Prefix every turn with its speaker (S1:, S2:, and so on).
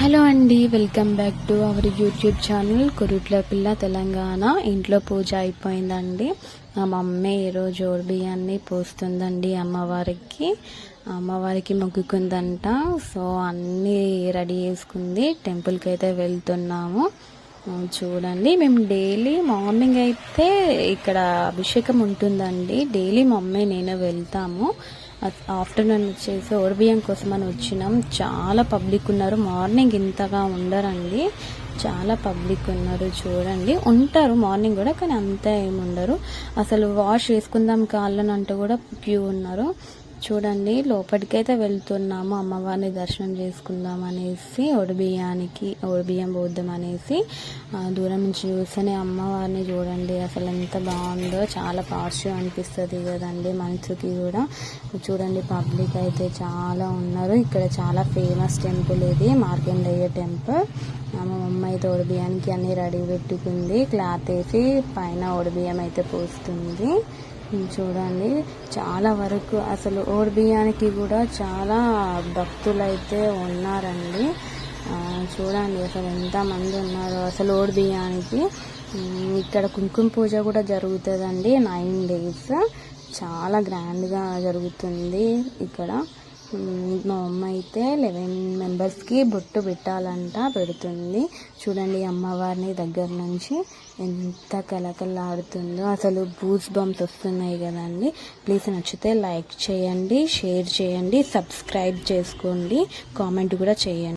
S1: Hello అండి welcome back to our YouTube channel Kurutla Pilla Telangana. ఇంట్లో పూజ అయిపోయిందండి. మా మమ్మీ ఈరోజు ఓడి బియ్యాన్ని పోస్తుందండి అమ్మవారికి. అమ్మవారికి మొక్కుకుందంట. సో అన్నీ రెడీ చేసుకుంది. టెంపుల్కి అయితే వెళ్తున్నాము. చూడండి మేము డైలీ మార్నింగ్ అయితే ఇక్కడ అభిషేకం ఉంటుందండి. డైలీ మమ్మీ నేను వెళ్తాము. ఆఫ్టర్నూన్ వచ్చేసి ఓడిబియ్యం కోసం అని వచ్చినాం. చాలా పబ్లిక్ ఉన్నారు. మార్నింగ్ ఇంతగా ఉండరండి. చాలా పబ్లిక్ ఉన్నారు చూడండి. ఉంటారు మార్నింగ్ కూడా కానీ అంత ఏమి ఉండరు. అసలు వాష్ చేసుకుందాం కాళ్ళని అంటూ కూడా క్యూ ఉన్నారు. చూడండి లోపలికైతే వెళ్తున్నాము. అమ్మవారిని దర్శనం చేసుకుందాం అనేసి ఒడిబియ్యానికి ఒడిబియ్యం పోద్దాం అనేసి దూరం నుంచి చూస్తేనే అమ్మవారిని చూడండి. అసలు ఎంత బాగుందో చాలా పాజిటివ్ అనిపిస్తుంది కదండి మనసుకి కూడా. చూడండి పబ్లిక్ అయితే చాలా ఉన్నారు. ఇక్కడ చాలా ఫేమస్ టెంపుల్ ఇది మార్కెండయ్య టెంపుల్. మా మమ్మ అయితే ఒడిబియ్యానికి అన్ని రెడీ పెట్టుకుంది. క్లాత్ వేసి పైన ఒడిబియ్యం అయితే పోస్తుంది. చూడండి. చాలా వరకు అసలు ఓడి బియ్యానికి కూడా చాలా భక్తులు అయితే ఉన్నారండి చూడండి అసలు ఎంతమంది ఉన్నారు అసలు ఓడి బియ్యానికి. ఇక్కడ కుంకుమ పూజ కూడా జరుగుతుందండి. Nine days. చాలా గ్రాండ్గా జరుగుతుంది ఇక్కడ. మా అమ్మ అయితే లెవెన్ మెంబర్స్కి బొట్టు పెట్టాలంట పెడుతుంది. చూడండి అమ్మవారిని దగ్గర నుంచి ఎంత కలకలాడుతుందో అసలు బూస్ బంప్స్ వస్తున్నాయి కదండి. ప్లీజ్ నచ్చితే లైక్ చేయండి షేర్ చేయండి సబ్స్క్రైబ్ చేసుకోండి కామెంట్ కూడా చేయండి.